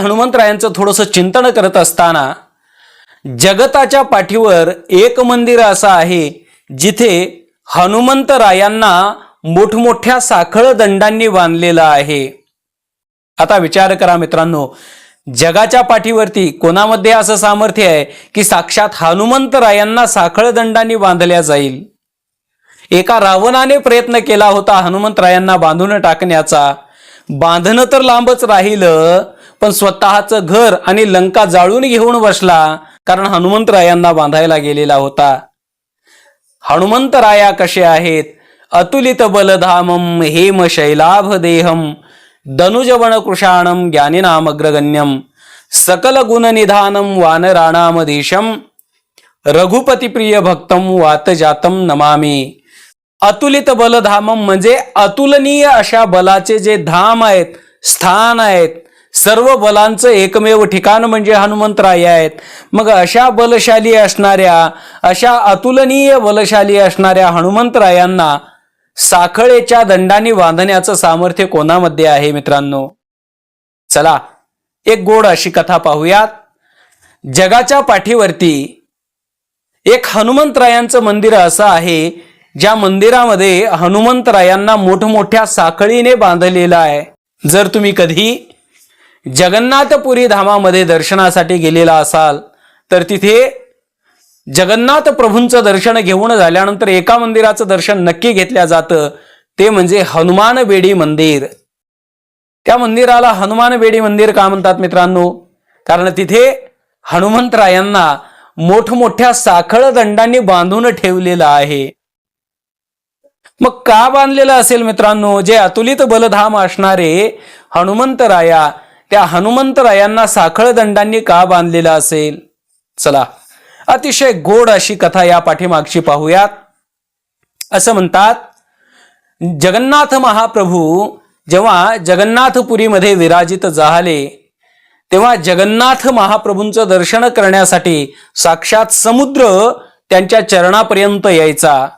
हनुमंतरायांचं थोडंसं चिंतन करत असताना जगताच्या पाठीवर एक मंदिर असं आहे जिथे हनुमंतरायांना मोठमोठ्या साखळ दंडांनी बांधलेलं आहे. आता विचार करा मित्रांनो जगाच्या पाठीवरती कोणामध्ये असं सामर्थ्य आहे की साक्षात हनुमंतरायांना साखळ दंडांनी बांधल्या जाईल? एका रावणाने प्रयत्न केला होता हनुमंतरायांना बांधून टाकण्याचा. बांधणं तर लांबच राहिलं पण स्वतःचं घर आणि लंका जाळून घेऊन बसला कारण हनुमंतरायांना बांधायला गेलेला होता. हनुमंतराया कसे आहेत? अतुलित बलधामम हेम शैलाभ देहम दनुजवण कृषाणम ज्ञानिनामग्रगण्यम सकल गुणनिधानम वानराणामधीशम रघुपती प्रिय भक्तम वातजातम नमामी. अतुलित बलधामम म्हणजे अतुलनीय अशा बलाचे जे धाम आहेत स्थान आहेत सर्व बलांचं एकमेव ठिकाण म्हणजे हनुमंतराय आहेत. मग अशा बलशाली असणाऱ्या अशा अतुलनीय बलशाली असणाऱ्या हनुमंतरायांना साखळेच्या दंडाने बांधण्याचं सामर्थ्य कोणामध्ये आहे मित्रांनो? चला एक गोड अशी कथा पाहूयात. जगाच्या पाठीवरती एक हनुमंतरायांचं मंदिर असं आहे ज्या मंदिरामध्ये हनुमंतरायांना मोठमोठ्या साखळीने बांधलेलं आहे. जर तुम्ही कधी जगन्नाथपुरी धामामध्ये दर्शनासाठी गेलेला असाल तर तिथे जगन्नाथ प्रभूंचं दर्शन घेऊन झाल्यानंतर एका मंदिराचं दर्शन नक्की घेतल्या जातं ते म्हणजे हनुमान बेडी मंदिर. त्या मंदिराला हनुमान बेडी मंदिर का म्हणतात मित्रांनो? कारण तिथे हनुमंतरायांना मोठमोठ्या साखळ दंडांनी बांधून ठेवलेलं आहे. मग का बांधलेलं असेल मित्रांनो? जे अतुलित बलधाम असणारे हनुमंतराया त्या हनुमंतरायांना साखळदंडांनी का बांधलेला असेल? चला अतिशय गोड अशी कथा या पाठीमागची पाहूयात. असं म्हणतात जगन्नाथ महाप्रभू जेव्हा जगन्नाथपुरीमध्ये विराजित झाले तेव्हा जगन्नाथ महाप्रभूंचं दर्शन करण्यासाठी साक्षात समुद्र त्यांच्या चरणापर्यंत यायचा.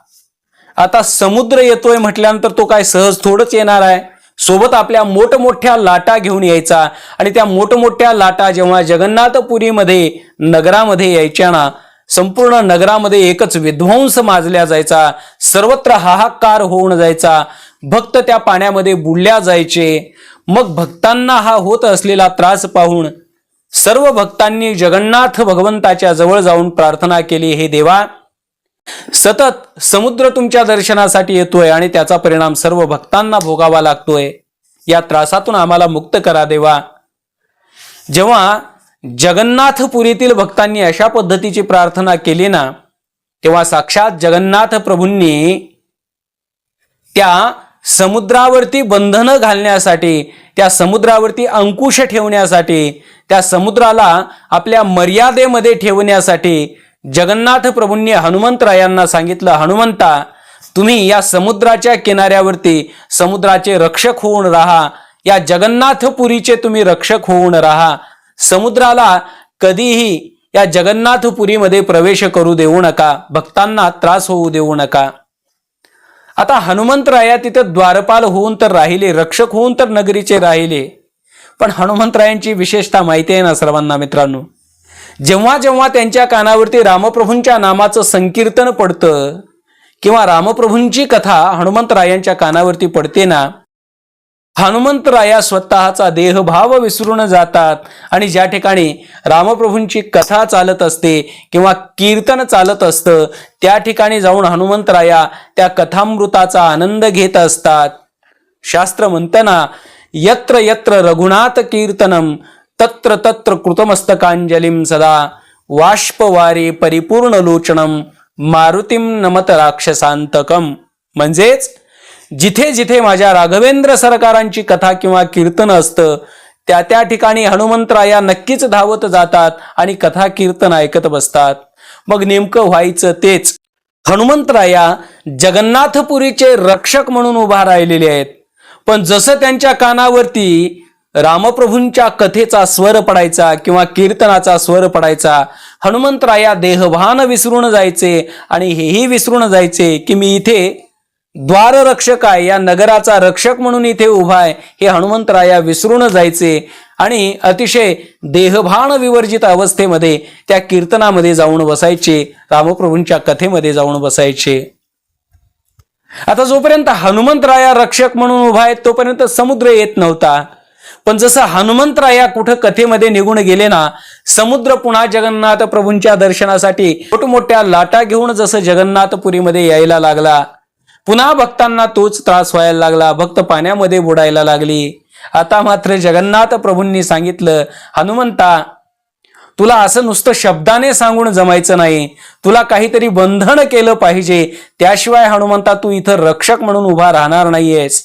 आता समुद्र येतोय म्हटल्यानंतर तो काय सहज थोडंच येणार आहे? सोबत आपल्या मोठमोठ्या लाटा घेऊन यायचा आणि त्या मोठमोठ्या लाटा जेव्हा जगन्नाथपुरीमध्ये नगरामध्ये यायच्या ना संपूर्ण नगरामध्ये एकच विध्वंस माजल्या जायचा सर्वत्र हाहाकार होऊन जायचा. भक्त त्या पाण्यामध्ये बुडल्या जायचे. मग भक्तांना हा होत असलेला त्रास पाहून सर्व भक्तांनी जगन्नाथ भगवंताच्या जवळ जाऊन प्रार्थना केली हे देवा सतत समुद्र तुमच्या दर्शनासाठी येतोय आणि त्याचा परिणाम सर्व भक्तांना भोगावा लागतोय. या त्रासातून आम्हाला मुक्त करा देवा. जेव्हा जगन्नाथपुरीतील भक्तांनी अशा पद्धतीची प्रार्थना केली ना तेव्हा साक्षात जगन्नाथ प्रभूंनी त्या समुद्रावरती बंधनं घालण्यासाठी त्या समुद्रावरती अंकुश ठेवण्यासाठी त्या समुद्राला आपल्या मर्यादेमध्ये ठेवण्यासाठी जगन्नाथ प्रभूंनी हनुमंतरायांना सांगितलं हनुमंता तुम्ही या समुद्राच्या किनाऱ्यावरती समुद्राचे रक्षक होऊन राहा. या जगन्नाथपुरीचे तुम्ही रक्षक होऊन राहा. समुद्राला कधीही या जगन्नाथपुरीमध्ये प्रवेश करू देऊ नका. भक्तांना त्रास होऊ देऊ नका. आता हनुमंतराया तिथं द्वारपाल होऊन तर राहिले रक्षक होऊन तर नगरीचे राहिले. पण हनुमंतरायांची विशेषता माहिती आहे ना सर्वांना मित्रांनो? जेव्हा जेव्हा त्यांच्या कानावरती रामप्रभूंच्या नामाचं संकीर्तन पडतं किंवा रामप्रभूंची कथा हनुमंतरायांच्या कानावरती पडते ना हनुमंतराया स्वतःचा देहभाव विसरून जातात आणि ज्या ठिकाणी रामप्रभूंची कथा चालत असते किंवा कीर्तन चालत असतं त्या ठिकाणी जाऊन हनुमंतराया त्या कथामृताचा आनंद घेत असतात. शास्त्र म्हणताना यत्र यत्र रघुनाथ कीर्तनम तत्र तत्र कृतमस्तकांजलीम सदा वाष्पवारी परिपूर्ण लोचनम मारुतीम नमत राक्षसांतकम म्हणजेच जिथे जिथे माझ्या राघवेंद्र सरकारांची कथा किंवा कीर्तन असतं त्या त्या ठिकाणी हनुमंतराया नक्कीच धावत जातात आणि कथा कीर्तन ऐकत बसतात. मग नेमकं व्हायचं तेच. हनुमंतराया जगन्नाथपुरीचे रक्षक म्हणून उभा राहिलेले आहेत. पण जसं त्यांच्या कानावरती रामप्रभूंच्या कथेचा स्वर पडायचा किंवा कीर्तनाचा स्वर पडायचा हनुमंतराया देहभान विसरून जायचे आणि हेही विसरून जायचे की मी इथे द्वाररक्षक आहे या नगराचा रक्षक म्हणून इथे उभा आहे हे हनुमंतराया विसरून जायचे आणि अतिशय देहभान विवर्जित अवस्थेमध्ये त्या कीर्तनामध्ये जाऊन बसायचे रामप्रभूंच्या कथेमध्ये जाऊन बसायचे. आता जोपर्यंत हनुमंतराया रक्षक म्हणून उभा आहे तोपर्यंत समुद्र येत नव्हता. पण जसं हनुमंतराया कुठं कथेमध्ये निघून गेले ना समुद्र पुन्हा जगन्नाथ प्रभूंच्या दर्शनासाठी मोठमोठ्या लाटा घेऊन जसं जगन्नाथपुरीमध्ये यायला लागला पुन्हा भक्तांना तोच त्रास व्हायला लागला भक्त पाण्यामध्ये बुडायला लागली. आता मात्र जगन्नाथ प्रभूंनी सांगितलं हनुमंता तुला असं नुसतं शब्दाने सांगून जमायचं नाही. तुला काहीतरी बंधन केलं पाहिजे. त्याशिवाय हनुमंता तू इथं रक्षक म्हणून उभा राहणार नाहीयेस.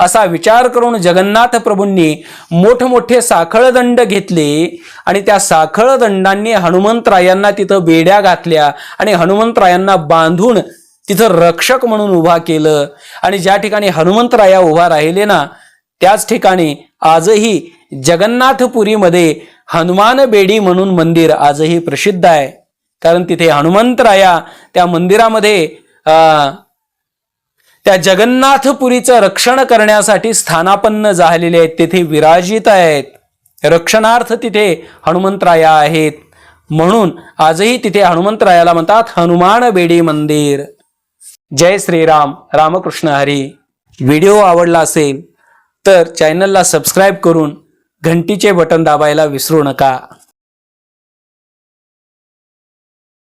असा विचार करून जगन्नाथ प्रभूंनी मोठमोठे साखळदंड घेतले आणि त्या साखळदंडांनी हनुमंतरायांना तिथं बेड्या घातल्या आणि हनुमंतरायांना बांधून तिथं रक्षक म्हणून उभा केलं. आणि ज्या ठिकाणी हनुमंतराया उभा राहिले ना त्याच ठिकाणी आजही जगन्नाथपुरीमध्ये हनुमान बेडी म्हणून मंदिर आजही प्रसिद्ध आहे. कारण तिथे हनुमंतराया त्या मंदिरामध्ये त्या जगन्नाथपुरीचं रक्षण करण्यासाठी स्थानापन्न झालेले आहेत. तेथे विराजित आहेत. रक्षणार्थ तिथे हनुमंतराया आहेत. म्हणून आजही तिथे हनुमंतरायाला म्हणतात हनुमान बेडी मंदिर. जय श्रीराम. रामकृष्ण हरी. व्हिडिओ आवडला असेल तर चॅनलला सबस्क्राईब करून घंटीचे बटन दाबायला विसरू नका.